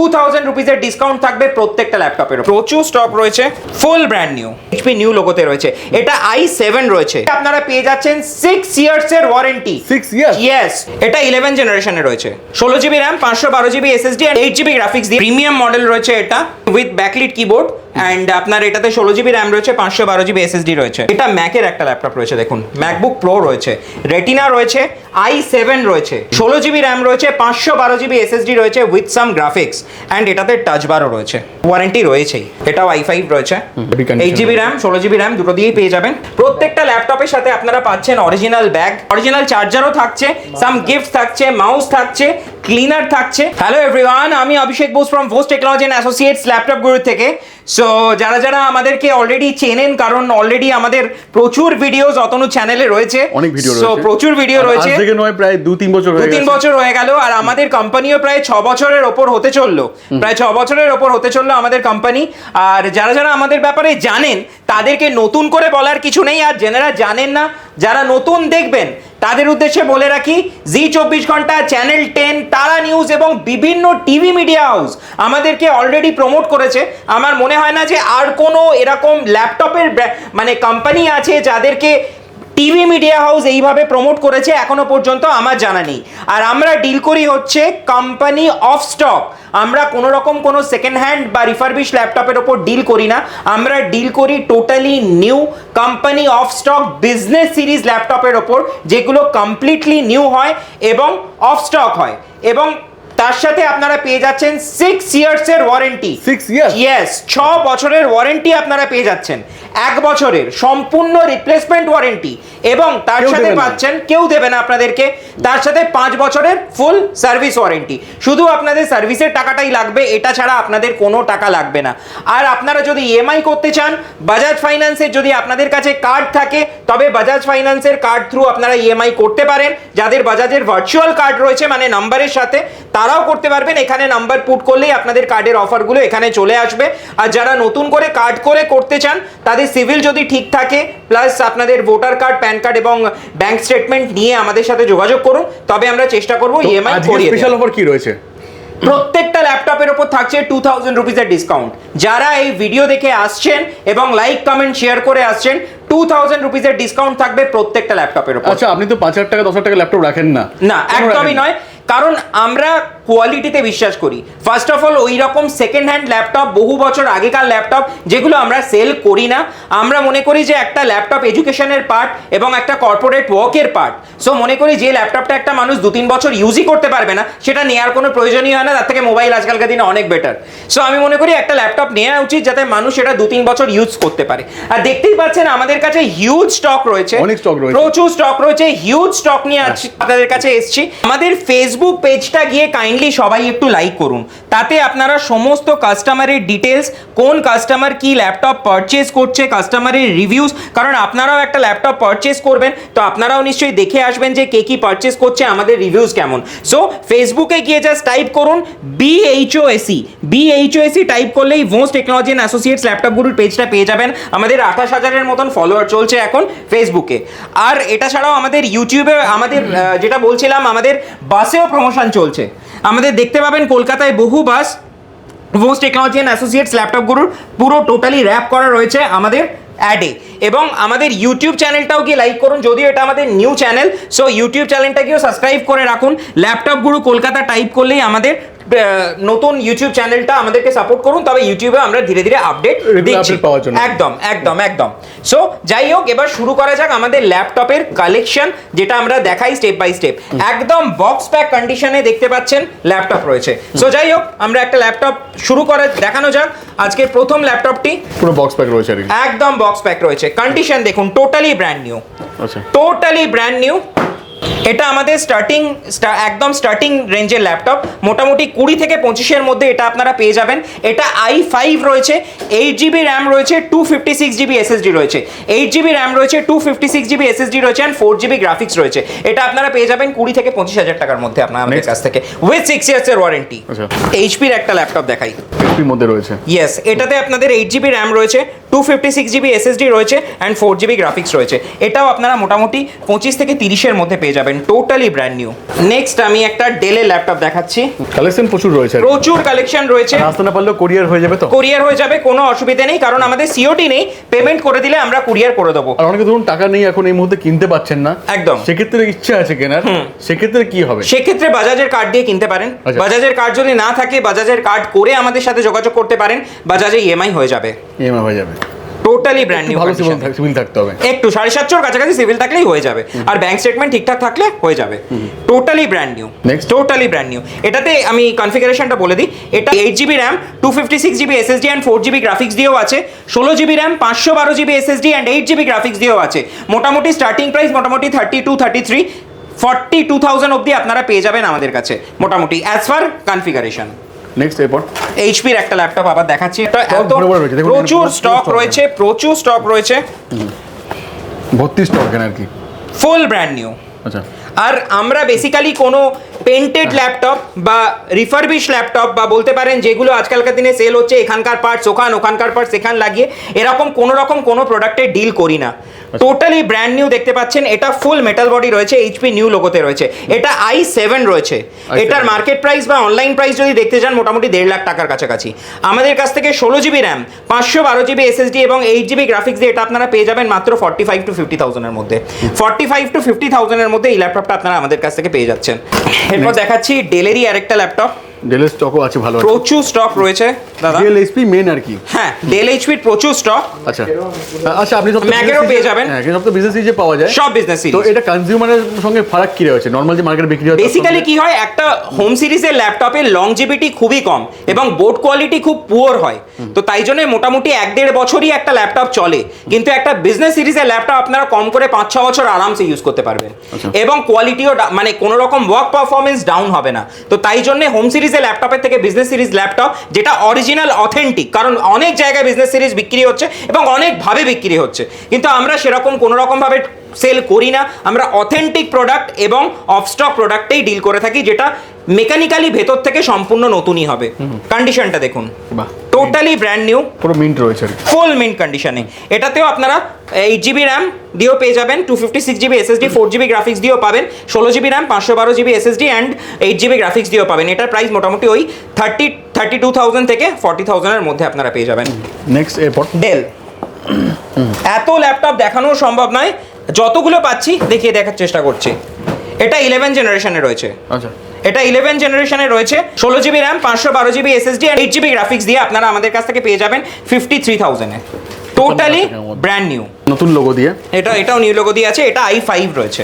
Two thousand রুপিজের discount থাকবে প্রত্যেকটা ল্যাপটপের প্রচুর স্টক রয়েছে full brand new HP new লোগোতে রয়েছে। এটা আই সেভেন রয়েছে। আপনারা পেয়ে যাচ্ছেন সিক্স ইয়ার্স এর ওয়ারেন্টি Six ইয়ার্স ইয়েস এটা ইলেভেন জেনারেশনে রয়েছে। ষোলো জিবি র্যাম পাঁচশো বারো GB SSD eight GB graphics দিয়ে প্রিমিয়াম মডেল রয়েছে এটা উইথ ব্যাকলিট কিবোর্ড অ্যান্ড আপনার এটাতে ষোলো জিবি র্যাম রয়েছে পাঁচশো বারো জিবি এসএসডি রয়েছে। এটা ম্যাকের একটা ল্যাপটপ রয়েছে দেখুন। ম্যাকবুক প্রো রয়েছে রেটিনা রয়েছে আই সেভেন রয়েছে ষোলো জিবি র্যাম রয়েছে পাঁচশো বারো জিবি এসএসডি রয়েছে উইথ সাম গ্রাফিক্স অ্যান্ড এটাতে টাচ বারও রয়েছে। ওয়ারেন্টি রয়েছেই। এটাও আই ফাইভ রয়েছে। এইট জিবি র্যাম ষোলো জিবি র্যাম দুটো দিয়েই পেয়ে যাবেন। প্রত্যেকটা ল্যাপটপের সাথে আপনারা পাচ্ছেন অরিজিনাল ব্যাগ অরিজিনাল চার্জারও থাকছে সাম গিফট থাকছে মাউস থাকছে ক্লিনার থাকছে। হ্যালো এভরিওয়ান আমি Abhishek Bose from Bhose technology and associates laptop Guru থেকে। সো যারা যারা আমাদেরকে অলরেডি চেনেন কারণ অলরেডি আমাদের প্রচুর ভিডিওস অতনু চ্যানেলে রয়েছে। অনেক ভিডিও রয়েছে। সো প্রচুর ভিডিও রয়েছে আজ থেকে নয় প্রায় দু তিন বছর দু হয়ে তিন গেছে। বছর হয়ে গেল আর আমাদের কোম্পানিও প্রায় ছ বছরের ওপর হতে চলল। প্রায় ছ বছরের ওপর হতে চলল আমাদের কোম্পানি আর যারা যারা আমাদের ব্যাপারে জানেন তাদেরকে নতুন করে বলার কিছু নেই। আর যারা জানেন না যারা নতুন দেখবেন তাদের উদ্দেশ্যে বলে রাখি, জি চব্বিশ ঘণ্টা, চ্যানেল টেন, তারা নিউজ এবং বিভিন্ন টিভি মিডিয়া হাউস আমাদেরকে অলরেডি প্রমোট করেছে। আমার মনে হয় না যে আর কোনো এরকম ল্যাপটপের মানে কোম্পানি আছে যাদেরকে টিভি মিডিয়া হাউস এইভাবে প্রমোট করেছে এখনও পর্যন্ত আমার জানা নেই। আর আমরা ডিল করি হচ্ছে কোম্পানি অফ স্টক আমরা কোনো রকম কোনো সেকেন্ড হ্যান্ড বা রিফারবিশ ল্যাপটপের ওপর ডিল করি না। আমরা ডিল করি totally new company of stock business series ল্যাপটপের ওপর যেগুলো কমপ্লিটলি নিউ হয় এবং অফ স্টক হয়। এবং তার সাথে আপনারা পেয়ে যাচ্ছেন সিক্স ইয়ার্স এর ওয়ারেন্টি Six years? ইয়েস ছ বছরের ওয়ারেন্টি আপনারা পেয়ে যাচ্ছেন। এক বছরের সম্পূর্ণ রিপ্লেসমেন্ট ওয়ারেন্টি এবং তার সাথে পাচ্ছেন কেউ দেবে না আপনাদেরকে তার সাথে পাঁচ বছরের ফুল সার্ভিস ওয়ারেন্টি শুধু আপনাদের সার্ভিসের টাকাটাই লাগবে এটা ছাড়া আপনাদের কোনো টাকা লাগবে না। আর আপনারা যদি ইএমআই করতে চান বাজাজ ফাইন্যান্সের যদি আপনাদের কাছে কার্ড থাকে তবে বাজাজ ফাইন্যান্সের কার্ড থ্রু আপনারা ইএমআই করতে পারেন। যাদের বাজাজের ভার্চুয়াল কার্ড রয়েছে মানে নাম্বারের সাথে তারাও করতে পারবেন। এখানে নাম্বার পুট করলেই আপনাদের কার্ডের অফারগুলো এখানে চলে আসবে। আর যারা নতুন করে কার্ড করে করতে চান তাদের সিভিল যদি ঠিক থাকে প্লাস আপনাদের ভোটার কার্ড প্যান কার্ড এবং ব্যাংক স্টেটমেন্ট নিয়ে আমাদের সাথে যোগাযোগ করুন। তবে আমরা চেষ্টা করব ইএমআই করিয়ে স্পেশাল অফার কি রয়েছে? প্রত্যেকটা ল্যাপটপের ওপর থাকছে টু থাউজেন্ড রুপিজের ডিসকাউন্ট যারা এই ভিডিও দেখে আসছেন এবং লাইক কমেন্ট শেয়ার করে আসছেন টু থাউজেন্ড রুপিজের ডিসকাউন্ট থাকবে প্রত্যেকটা ল্যাপটপের ওপর আচ্ছা আপনি তো পাঁচ হাজার টাকা দশ হাজার টাকা ল্যাপটপ রাখেন না। না একদমই নয়। কারণ আমরা কোয়ালিটিতে বিশ্বাস করি। ফার্স্ট অফ অল ওই রকম সেকেন্ড হ্যান্ড ল্যাপটপ বহু বছর আগেকার ল্যাপটপ যেগুলো আমরা সেল করি না। আমরা মনে করি যে একটা ল্যাপটপ এডুকেশনের পার্ট এবং একটা কর্পোরেট ওয়ার্কের পার্ট সো মনে করি যে ল্যাপটপটা একটা মানুষ দু তিন বছর ইউজই করতে পারবে না সেটা নেওয়ার কোনো প্রয়োজনই হয় না তার থেকে মোবাইল আজকালকার দিনে অনেক বেটার সো আমি মনে করি একটা ল্যাপটপ নেওয়া উচিত যাতে মানুষ এটা দু তিন বছর ইউজ করতে পারে। আর দেখতেই পাচ্ছেন আমাদের কাছে হিউজ স্টক রয়েছে। অনেক stock রয়েছে। প্রচুর স্টক রয়েছে হিউজ স্টক নিয়ে আছি আপনাদের কাছে এসেছি। আমাদের ফেসবুক পেজটা গিয়ে কাইন্ডলি সবাই একটু লাইক করুন। তাতে আপনারা সমস্ত কাস্টমারের ডিটেলস কোন কাস্টমার কি ল্যাপটপ পারচেজ করছে কাস্টমারের রিভিউজ কারণ আপনারাও একটা ল্যাপটপ পারচেজ করবেন, তো আপনারাও নিশ্চয়ই দেখে আসবেন যে কে কি পারচেজ করছে, আমাদের রিভিউস কেমন। সো ফেসবুকে গিয়ে জাস্ট টাইপ করুন B HOAC B HOAC type করলেই Bhose technology and associates laptop গুরুর পেজটা পেয়ে যাবেন। আমাদের আঠাশ হাজারের মতন ফলোয়ার চলছে এখন ফেসবুকে আর এটা ছাড়াও আমাদের ইউটিউবে আমাদের যেটা বলছিলাম, আমাদের বাসেও প্রমোশন চলছে। আমাদের দেখতে পাবেন কলকাতায় বহু bus Bhose technology and associates ল্যাপটপগুলোর পুরো টোটালি র্যাপ করা রয়েছে আমাদের অ্যাডে এবং আমাদের ইউটিউব চ্যানেলটাও গিয়ে লাইক করুন, যদিও এটা আমাদের নিউ চ্যানেল সো ইউটিউব চ্যানেলটাকেও সাবস্ক্রাইব করে রাখুন। ল্যাপটপ গুরু কলকাতা টাইপ করলেই আমাদের নতুন ইউটিউব চ্যানেলটা আমাদেরকে সাপোর্ট করুন তবে ইউটিউবে আমরা ধীরে ধীরে আপডেট দিচ্ছি। একদম একদম একদম। সো যাই হোক এবার শুরু করা যাক আমাদের ল্যাপটপের কালেকশন যেটা আমরা দেখাই স্টেপ বাই স্টেপ একদম বক্স প্যাক কন্ডিশনে দেখতে পাচ্ছেন ল্যাপটপ রয়েছে। সো যাই হোক আমরা একটা ল্যাপটপ শুরু করে দেখানো যাক। আজকের প্রথম ল্যাপটপটি পুরো বক্স প্যাক রয়েছে একদম বক্স প্যাক রয়েছে। কন্ডিশন দেখুন টোটালি ব্র্যান্ড নিউ আচ্ছা। টোটালি ব্র্যান্ড নিউ এটা আমাদের স্টার্টিং একদম স্টার্টিং রেঞ্জের ল্যাপটপ মোটামুটি কুড়ি থেকে পঁচিশের মধ্যে এটা আপনারা পেয়ে যাবেন। এটা আই ফাইভ রয়েছে এইট জিবি র্যাম রয়েছে two fifty six GB SSD রয়েছে। এইট জিবি র্যাম রয়েছে two fifty six GB SSD রয়েছে অ্যান্ড ফোর জিবি গ্রাফিক্স রয়েছে। এটা আপনারা পেয়ে যাবেন কুড়ি থেকে পঁচিশ হাজার টাকার মধ্যে আপনার আমাদের কাছ থেকে। উইথ সিক্স ইয়ার্সের ওয়ারেন্টি। এইচপির একটা ল্যাপটপ দেখাই। মধ্যে রয়েছে। ইয়েস এটাতে আপনাদের এইট জিবি র্যাম রয়েছে two fifty six GB SSD রয়েছে অ্যান্ড ফোর জিবি গ্রাফিক্স রয়েছে। এটাও আপনারা মোটামুটি পঁচিশ থেকে তিরিশের মধ্যে পেয়ে পেয়ে যাবেন টোটালি ব্র্যান্ড নিউ নেক্সট আমি একটা ডেলের ল্যাপটপ দেখাচ্ছি। কালেকশন প্রচুর রয়েছে প্রচুর কালেকশন রয়েছে। আসতে না পারলেও কোরিয়ার হয়ে যাবে তো? কোরিয়ার হয়ে যাবে কোনো অসুবিধা নেই কারণ আমাদের সিওটি নেই পেমেন্ট করে দিলে আমরা কুরিয়ার করে দেবো। আর অনেকে ধরুন টাকা নেই এখন এই মুহূর্তে কিনতে পাচ্ছেন না। একদম। সেক্ষেত্রে ইচ্ছা আছে কেনার। সেক্ষেত্রে কি হবে? সেক্ষেত্রে বাজাজের কার্ড দিয়ে কিনতে পারেন। আচ্ছা। বাজাজের কার্ড যদি না থাকে বাজাজের কার্ড করে আমাদের সাথে যোগাযোগ করতে পারেন বাজাজে ইএমআই হয়ে যাবে। ইএমআই হয়ে যাবে। টোটালি ব্র্যান্ড নিউ ভালো সিভিল সিভিল থাকতে হবে। একটু সাড়ে সাতশোর কাছাকাছি সিভিল থাকলেই হয়ে যাবে। আর ব্যাংক স্টেটমেন্ট ঠিকঠাক থাকলে হয়ে যাবে। Totally brand new. Totally brand new এটাতে আমি কনফিগারেশনটা বলে দিই। এটা eight GB RAM two fifty six GB SSD and four GB graphics দিয়েও আছে। ষোলো জিবি র্যাম পাঁচশো বারো GB SSD and eight GB graphics দিয়েও আছে। মোটামুটি স্টার্টিং প্রাইস মোটামুটি thirty two thirty three forty two thousand অব্দি আপনারা পেয়ে যাবেন আমাদের কাছে। মোটামুটি অ্যাজ ফার কনফিগারেশন নেক্সট এরপর? এইচপির একটা ল্যাপটপ আবার দেখাচ্ছি। প্রচুর স্টক রয়েছে প্রচুর স্টক রয়েছে। ভর্তি স্টক কেন আর কি? ফুল ব্র্যান্ড নিউ আচ্ছা। আর আমরা বেসিক্যালি কোনো পেন্টেড ল্যাপটপ বা রিফারবিশ ল্যাপটপ বা বলতে পারেন যেগুলো আজকালকার দিনে সেল হচ্ছে এখানকার পার্টস ওখান ওখানকার পার্টস এখান লাগিয়ে এরকম কোনো রকম কোনো প্রোডাক্টের ডিল করি না। টোটালি ব্র্যান্ড নিউ দেখতে পাচ্ছেন এটা ফুল মেটাল বডি রয়েছে এইচপি নিউ লোগোতে রয়েছে। এটা আই সেভেন রয়েছে। এটার মার্কেট প্রাইস বা অনলাইন প্রাইস যদি দেখতে চান মোটামুটি দেড় লাখ টাকার কাছাকাছি। আমাদের কাছ থেকে ষোলো জিবি র্যাম পাঁচশো বারো জিবি এসএসডি এবং এইট জিবি গ্রাফিক্স দিয়ে এটা আপনারা পেয়ে যাবেন মাত্র ফর্টি ফাইভ টু ফিফটি থাউজেন্ডের মধ্যে। ফর্টি ফাইভ টু ফিফটি থাউজেন্ডের মধ্যে এই ল্যাপটপটা আপনারা আমাদের কাছ থেকে পেয়ে যাচ্ছেন। এরপর দেখাচ্ছি ডেলেরই আরেকটা ল্যাপটপ ডেলের স্টকও আছে ভালো প্রচুর স্টক রয়েছে দাদা। ডেল এইচপি মেন আর কি? হ্যাঁ ডেল এইচপির প্রচুর স্টক আচ্ছা। আচ্ছা আপনি সব এরও পেয়ে যাবেন। হ্যাঁ সব তো বিজনেস যে পাওয়া যায়। সব বিজনেস তো সিরিজ এটা কনজিউমারের সঙ্গে ফারাক কি রয়েছে? নর্মাল যে মার্কেটে বিক্রি হয় বেসিক্যালি কি হয় একটা হোম সিরিজের ল্যাপটপের লংজিভিটি খুবই কম এবং বোর্ড কোয়ালিটি খুব পুয়ার হয়। তো তাই জন্য মোটামুটি এক দেড় বছরই একটা ল্যাপটপ চলে। কিন্তু একটা বিজনেস সিরিজের ল্যাপটপ আপনারা কম করে পাঁচ ছ বছর আরামসে ইউজ করতে পারবেন। আচ্ছা। এবং কোয়ালিটিও মানে কোনো রকম ওয়ার্ক পারফরমেন্স ডাউন হবে না। তো তাই জন্য হোম সিরিজের ল্যাপটপের থেকে বিজনেস সিরিজ ল্যাপটপ যেটা অরিজিনাল অথেন্টিক কারণ অনেক জায়গায় বিজনেস সিরিজ বিক্রি হচ্ছে এবং অনেকভাবে বিক্রি হচ্ছে। কিন্তু আমরা সেরকম কোনো রকমভাবে সেল করি না। আমরা অথেন্টিক প্রোডাক্ট এবং অফ স্টক প্রোডাক্টেই ডিল করে থাকি যেটা মেকানিক্যালি ভেতর থেকে সম্পূর্ণ নতুনই হবে। কন্ডিশনটা দেখুন। বাহ। টোটালি ব্র্যান্ড নিউ পুরো মিন্ট রয়েছে ফুল মিন্ট কন্ডিশনে এটাতেও আপনারা এইট জিবি র্যাম দিয়েও পেয়ে যাবেন two fifty six GB SSD four GB graphics দিয়েও পাবেন ষোলো জিবি র্যাম পাঁচশো বারো GB SSD and eight GB graphics দিয়েও পাবেন। এটার প্রাইস মোটামুটি ওই থার্টি থার্টি টু থাউজেন্ড থেকে ফর্টি থাউজেন্ডের মধ্যে আপনারা পেয়ে যাবেন। নেক্সট এরপর? ডেল এত ল্যাপটপ দেখানো সম্ভব নয়। যতগুলো পাচ্ছি দেখিয়ে দেখার চেষ্টা করছি। এটা ইলেভেন জেনারেশনে রয়েছে। আচ্ছা। এটা ইলেভেন জেনারেশনে রয়েছে। ষোলো জিবি র্যাম পাঁচশো বারো জিবি এসএসডি আর এইট জিবি গ্রাফিক্স দিয়ে আপনারা আমাদের কাছ থেকে পেয়ে যাবেন ফিফটি থ্রি থাউজেন্ডে টোটালি ব্র্যান্ড নিউ নতুন লোগো দিয়ে। এটা এটাও নিউ লোগো দিয়ে আছে এটা আই ফাইভ রয়েছে।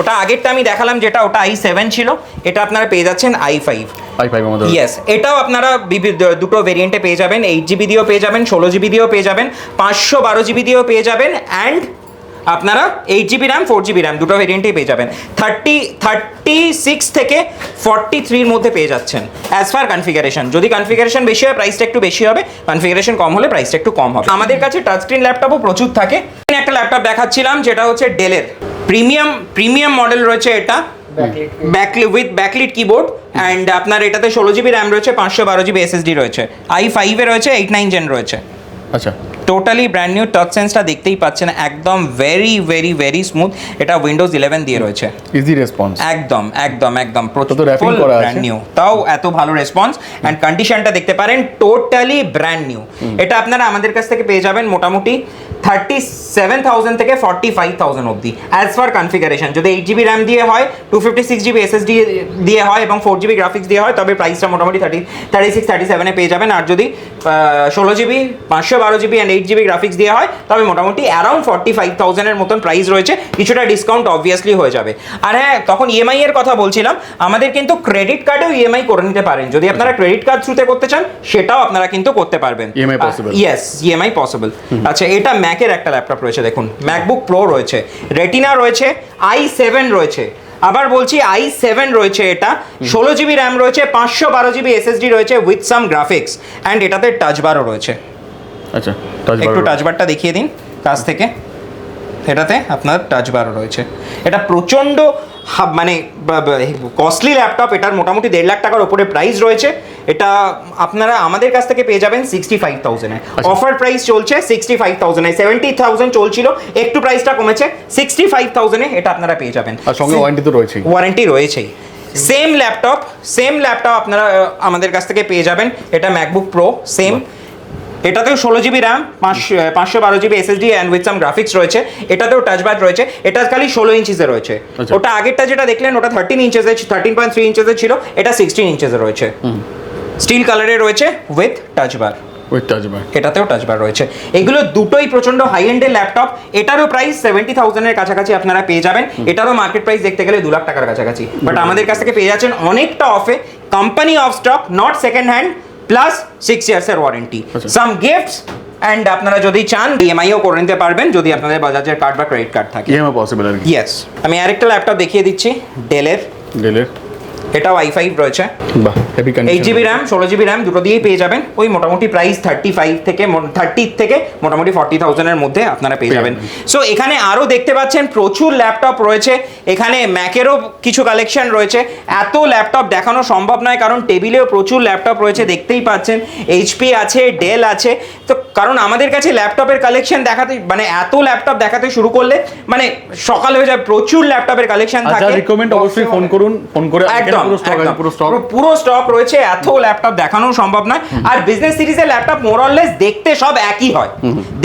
ওটা আগেরটা আমি দেখালাম যেটা ওটা আই সেভেন ছিল এটা আপনারা পেয়ে যাচ্ছেন আই ফাইভ ইয়েস এটাও আপনারা দুটো ভেরিয়েন্টে পেয়ে যাবেন এইট জিবি দিয়েও পেয়ে যাবেন ষোলো জিবি দিয়েও পেয়ে যাবেন পাঁচশো বারো জিবি দিয়েও পেয়ে যাবেন অ্যান্ড আপনারা eight GB RAM four GB RAM দুটো ভেরিয়েন্টেই পেয়ে যাবেন। থার্টি থার্টি সিক্স থেকে ফর্টি থ্রির মধ্যে পেয়ে যাচ্ছেন অ্যাজ ফার কনফিগারেশন যদি কনফিগারেশন বেশি হয় প্রাইসটা একটু বেশি হবে। কনফিগারেশন কম হলে প্রাইসটা একটু কম হবে। আমাদের কাছে টাচ স্ক্রিন ল্যাপটপও প্রচুর থাকে। আমি একটা ল্যাপটপ দেখাচ্ছিলাম যেটা হচ্ছে ডেলের প্রিমিয়াম প্রিমিয়াম মডেল রয়েছে এটা। Backlit with backlit keyboard and আপনার এটাতে ষোলো জিবি র্যাম রয়েছে পাঁচশো বারো জিবি এসএসডি রয়েছে। আই ফাইভে রয়েছে এইট নাইন জেন রয়েছে। আচ্ছা। টোটালি ব্র্যান্ড নিউ টাচ সেন্সটা দেখতেই পাচ্ছেন একদম ভেরি ভেরি ভেরি স্মুথ এটা উইন্ডোজ ইলেভেন দিয়ে রয়েছে। ইজি রেসপন্স একদম একদম একদম। ব্র্যান্ড নিউ তাও এত ভালো রেসপন্স অ্যান্ড কন্ডিশনটা দেখতে পারেন টোটালি ব্র্যান্ড নিউ এটা আপনারা আমাদের কাছ থেকে পেয়ে যাবেন মোটামুটি থার্টি সেভেন থাউজেন্ড থেকে ফর্টি ফাইভ থাউজেন্ড অব্দি অ্যাজ ফার কনফিগারেশন যদি এইট জিবি র্যাম দিয়ে হয় two fifty six GB SSD দিয়ে হয় এবং ফোর জিবি গ্রাফিক্স দিয়ে হয় তবে প্রাইসটা মোটামুটি থার্টি থার্টি সিক্স থার্টি সেভেনে পেয়ে যাবেন। আর যদি ষোলো জিবি পাঁচশো বারো GB and eight GB graphics দিয়ে হয়। তবে মোটামুটি অ্যারাউন্ড ফর্টি ফাইভ থাউজেন্ডের মতন প্রাইস রয়েছে। কিছুটা ডিসকাউন্ট অবভিয়াসলি হয়ে যাবে। আর হ্যাঁ তখন ইএমআই এর কথা বলছিলাম আমাদের কিন্তু ক্রেডিট কার্ডেও ইএমআই করে নিতে পারেন। যদি আপনারা ক্রেডিট কার্ড থ্রুতে করতে চান সেটাও আপনারা কিন্তু করতে পারবেন. ইয়েস ইএমআই পসিবল আচ্ছা এটা ম্যাকের একটা ল্যাপটপ রয়েছে দেখুন। ম্যাকবুক প্রো রয়েছে। রেটিনা রয়েছে আই সেভেন রয়েছে। আবার বলছি আই সেভেন রয়েছে এটা ষোলো জিবি র্যাম রয়েছে পাঁচশো বারো জিবি এসএসডি রয়েছে উইথ সাম গ্রাফিক্স অ্যান্ড এটাতে টাচ বারও রয়েছে। আচ্ছা একটু টাচ বারটা দেখিয়ে দিন কাছ থেকে। এটাতে আপনার টাচ বারও রয়েছে। এটা প্রচণ্ড মানে কস্টলি ল্যাপটপ এটার মোটামুটি দেড় লাখ টাকার ওপরে প্রাইস রয়েছে। এটা আপনারা আমাদের কাছ থেকে পেয়ে যাবেন সিক্সটি ফাইভ থাউজেন্ডে অফার প্রাইস চলছে সিক্সটি ফাইভ থাউজেন্ডে সেভেন্টি থাউজেন্ড চলছিল একটু প্রাইসটা কমেছে সিক্সটি ফাইভ থাউজেন্ডে এটা আপনারা পেয়ে যাবেন। আর সঙ্গে ওয়ারেন্টি তো রয়েছেই। ওয়ারেন্টি রয়েছেই। সেম ল্যাপটপ সেম ল্যাপটপ আপনারা আমাদের কাছ থেকে পেয়ে যাবেন। এটা ম্যাকবুক প্রো সেম এটাতেও ষোলো জিবি র্যাম পাঁচশো পাঁচশো বারো GB SSD and with some graphics রয়েছে। এটাতেও টাচব্যাড রয়েছে। এটা খালি ষোলো ইঞ্চিসে রয়েছে। আচ্ছা। ওটা আগেরটা যেটা দেখলেন ওটা থার্টিন ইঞ্চেসে থার্টিন পয়েন্ট থ্রি ইঞ্চেসে ছিল। এটা সিক্সটিন ইঞ্চেসে রয়েছে। স্টিল কালারে রয়েছে উইথ টাচ টাচবার ওই টাচ বার এটাতেও টাচবার রয়েছে। এগুলো দুটোই প্রচণ্ড হাই এন্ডের ল্যাপটপ এটারও প্রাইস সেভেন্টি থাউজেন্ডের কাছাকাছি আপনারা পেয়ে যাবেন। এটারও মার্কেট প্রাইস দেখতে গেলে দু লাখ টাকার কাছাকাছি। বাট আমাদের কাছ থেকে পেয়ে যাচ্ছেন অনেকটা অফে company of stock not second hand plus six ইয়ার্সের warranty. Some gifts and আপনারা যদি চান ইএমআইও করে নিতে পারবেন যদি আপনাদের বাজাজের কার্ড বা ক্রেডিট কার্ড থাকে। ইএমআই পসিবল আর ইয়েস আমি আরেকটা ল্যাপটপ দেখিয়ে দিচ্ছি ডেলের ডেলের এটা ওয়াই ফাইভ রয়েছে। এইট জিবি র্যাম ষোলো জিবি র্যাম দুটো দিয়েই পেয়ে যাবেন। ওই মোটামুটি প্রাইস থার্টি ফাইভ থেকে থার্টি থেকে মোটামুটি ফর্টি থাউজেন্ডের মধ্যে আপনারা পেয়ে যাবেন। সো এখানে আরও দেখতে পাচ্ছেন প্রচুর ল্যাপটপ রয়েছে। এখানে ম্যাকেরও কিছু কালেকশন রয়েছে। এত ল্যাপটপ দেখানো সম্ভব নয় কারণ টেবিলেও প্রচুর ল্যাপটপ রয়েছে দেখতেই পাচ্ছেন। এইচপি আছে ডেল আছে। তো কারণ আমাদের কাছে ল্যাপটপের কালেকশন দেখাতে মানে এত ল্যাপটপ দেখাতে শুরু করলে মানে সকাল হয়ে যায় প্রচুর ল্যাপটপের কালেকশন আচ্ছা থাকে। রিকমেন্ড অবশ্যই ফোন করুন ফোন করে একদম পুরো স্টক পুরো রয়েছে এত ল্যাপটপ দেখানো সম্ভব নয়। আর বিজনেস সিরিজের ল্যাপটপ মোরলেস দেখতে সব একই হয়।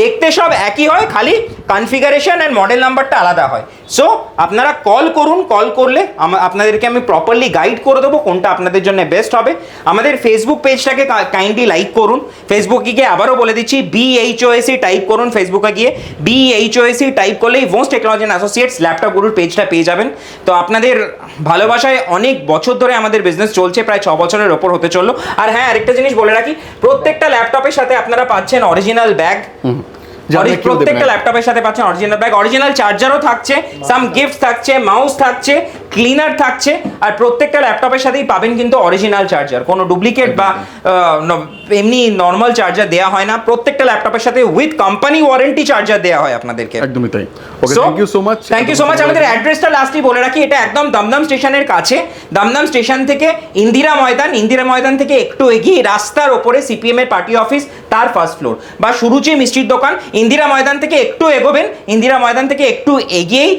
দেখতে সব একই হয় খালি কনফিগারেশন এন্ড মডেল নাম্বারটা আলাদা হয়। সো আপনারা কল করুন কল করলে আপনাদেরকে আমি প্রপারলি গাইড করে দেবো কোনটা আপনাদের জন্য বেস্ট হবে। আমাদের ফেসবুক পেজটাকে কাইন্ডলি লাইক করুন। ফেসবুকে গিয়ে আবারও বলে দিচ্ছি বিএইচওএসি টাইপ করুন ফেসবুকে গিয়ে। বিএইচওএসি টাইপ করলেই ভোস্ট টেকনোলজি অ্যাসোসিয়েটস ল্যাপটপ গুরুর পেজটা পেয়ে যাবেন। তো আপনাদের ভালোবাসায় অনেক বছর ধরে আমাদের বিজনেস চলছে প্রায় ছ বছরের ওপর হতে চলল। আর হ্যাঁ আরেকটা জিনিস বলে রাখি প্রত্যেকটা ল্যাপটপের সাথে আপনারা পাচ্ছেন অরিজিনাল ব্যাগ প্রত্যেকটা ল্যাপটপের সাথে পাচ্ছেন অরিজিনাল ব্যাগ অরিজিনাল চার্জারও থাকছে সাম গিফট থাকছে মাউস থাকছে ক্লিনার থাকছে আর প্রত্যেকটা ল্যাপটপের সাথেই পাবেন কিন্তু অরিজিনাল চার্জার কোনো ডুপ্লিকেট বা এমনি নর্মাল চার্জার দেওয়া হয় না। প্রত্যেকটা ল্যাপটপের সাথে উইথ কোম্পানি ওয়ারেন্টি চার্জার দেওয়া হয় আপনাদেরকে। একদমই তাই। Okay thank you so much thank you so much আমাদের অ্যাড্রেসটা লাস্টই বলে রাখি এটা একদম দমদম স্টেশনের কাছে। দমদম স্টেশন থেকে ইন্দিরা ময়দান ইন্দিরা ময়দান থেকে একটু এগিয়ে রাস্তার ওপরে সিপিএম এর পার্টি অফিস তার ফার্স্ট ফ্লোর বা সুরুচি মিষ্টির দোকান ইন্দিরা ময়দান থেকে একটু এগোবেন ইন্দিরা ময়দান থেকে একটু এগিয়েই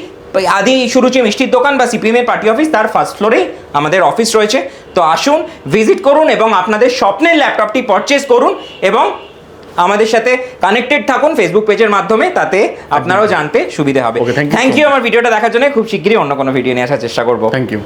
আদি সুরুচি মিষ্টির দোকান বা সিপিএমের পার্টি অফিস তার ফার্স্ট ফ্লোরেই আমাদের অফিস রয়েছে। তো আসুন ভিজিট করুন এবং আপনাদের স্বপ্নের ল্যাপটপটি পারচেস করুন এবং আমাদের সাথে কানেক্টেড থাকুন ফেসবুক পেজের মাধ্যমে তাতে আপনারাও জানতে সুবিধা হবে। থ্যাংক ইউ আমার ভিডিওটা দেখার জন্য খুব শীঘ্রই অন্য কোনো ভিডিও নিয়ে আসার চেষ্টা করব। Thank you